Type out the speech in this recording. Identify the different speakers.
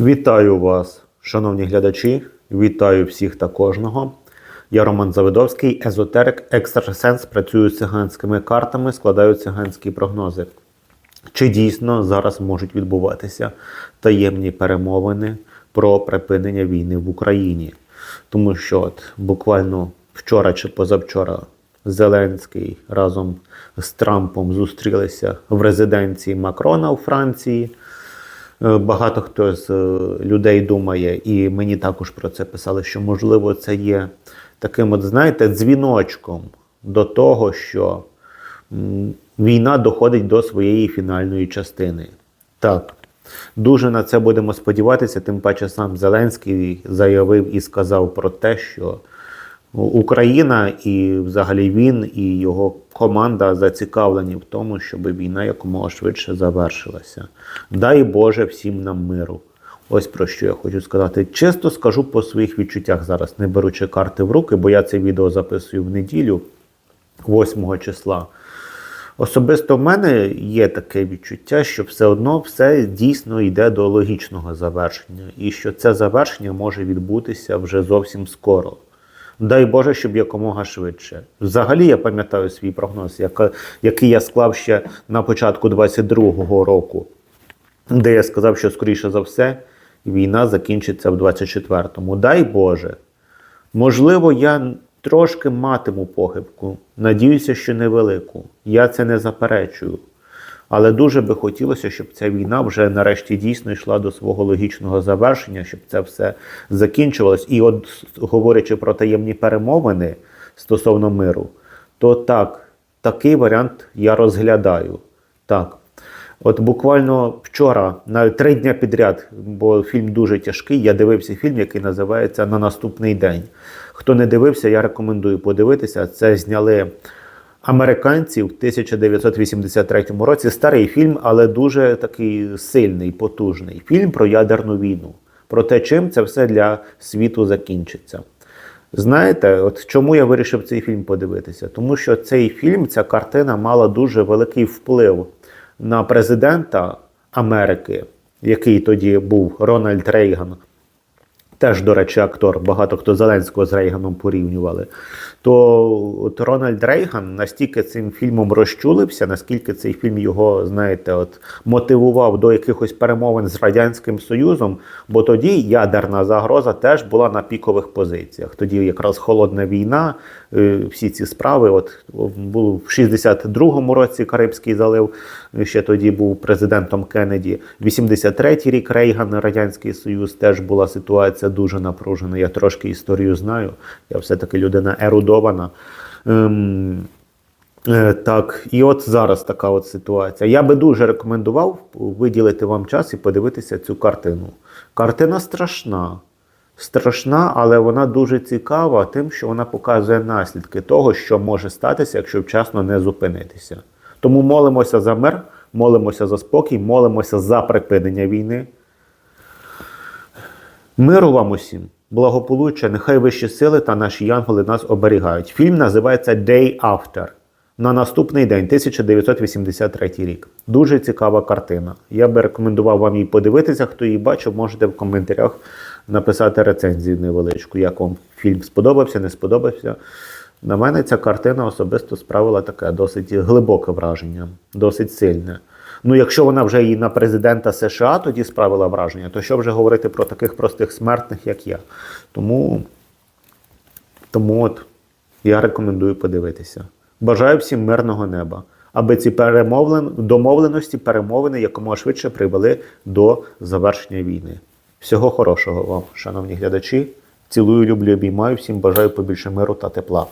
Speaker 1: Вітаю вас, шановні глядачі. Вітаю всіх та кожного. Я Роман Завидовський, езотерик, екстрасенс, працюю з циганськими картами, складаю циганські прогнози. Чи дійсно зараз можуть відбуватися таємні перемовини про припинення війни в Україні? Тому що от буквально вчора чи позавчора Зеленський разом з Трампом зустрілися в резиденції Макрона у Франції. Е, Багато хто з е, людей думає, і мені також про це писали, що можливо це є таким, от знаєте, дзвіночком до того, що війна доходить до своєї фінальної частини. Так, дуже на це будемо сподіватися. Тим паче сам Зеленський заявив і сказав про те, що Україна і взагалі він і його команда зацікавлені в тому, щоб війна якомога швидше завершилася. Дай Боже всім нам миру. Ось про що я хочу сказати. Чисто скажу по своїх відчуттях зараз, не беручи карти в руки, бо я це відео записую в неділю, 8 числа. Особисто в мене є таке відчуття, що все одно все дійсно йде до логічного завершення, і що це завершення може відбутися вже зовсім скоро. Дай Боже, щоб якомога швидше. Взагалі, я пам'ятаю свій прогноз, який я склав ще на початку 22-го року, де я сказав, що скоріше за все війна закінчиться в 24-му. Дай Боже. Можливо, я трошки матиму похибку. Надіюся, що невелику. Я це не заперечую. Але дуже би хотілося, щоб ця війна вже нарешті дійсно йшла до свого логічного завершення, щоб це все закінчувалось. І от говорячи про таємні перемовини стосовно миру, то так, такий варіант я розглядаю. Так. От буквально вчора, навіть три дня підряд, бо фільм дуже тяжкий. Я дивився фільм, який називається На наступний день. Хто не дивився, я рекомендую подивитися. Це зняли американці в 1983 році. Старий фільм, але дуже такий сильний, потужний. Фільм про ядерну війну, про те, чим це все для світу закінчиться. Знаєте, от чому я вирішив цей фільм подивитися? Тому що цей фільм, ця картина мала дуже великий вплив на президента Америки, який тоді був Рональд Рейган. Теж, до речі, актор, багато хто Зеленського з Рейганом порівнювали. То от Рональд Рейган настільки цим фільмом розчулився, наскільки цей фільм його, знаєте, от мотивував до якихось перемовин з Радянським Союзом, бо тоді ядерна загроза теж була на пікових позиціях. Тоді якраз холодна війна, е, всі ці справи. От було в 62-му році Карибський залив, ще тоді був президентом Кеннеді. 83-й рік Рейган, Радянський Союз, теж була ситуація дуже напружена. Я трошки історію знаю. Я все-таки людина ерудована. Ем, Е, Так, і от зараз така от ситуація. Я би дуже рекомендував виділити вам час і подивитися цю картину. Картина страшна. Страшна, але вона дуже цікава тим, що вона показує наслідки того, що може статися, якщо вчасно не зупинитися. Тому молимося за мир, молимося за спокій, молимося за припинення війни. Миру вам усім, благополуччя, нехай вищі сили та наші янголи нас оберігають. Фільм називається Day After. На наступний день, 1983 рік. Дуже цікава картина. Я би рекомендував вам її подивитися. Хто її бачив, можете в коментарях написати рецензію невеличку, як вам фільм сподобався, не сподобався. На мене ця картина особисто справила таке досить глибоке враження, досить сильне. Ну, якщо вона вже і на президента США тоді справила враження, то що вже говорити про таких простих смертних, як я. Тому, тому от я рекомендую подивитися. Бажаю всім мирного неба, аби ці перемовлен... домовленості, перемовини якомога швидше привели до завершення війни. Всього хорошого вам, шановні глядачі. Цілую, люблю, обіймаю. Всім бажаю побільше миру та тепла.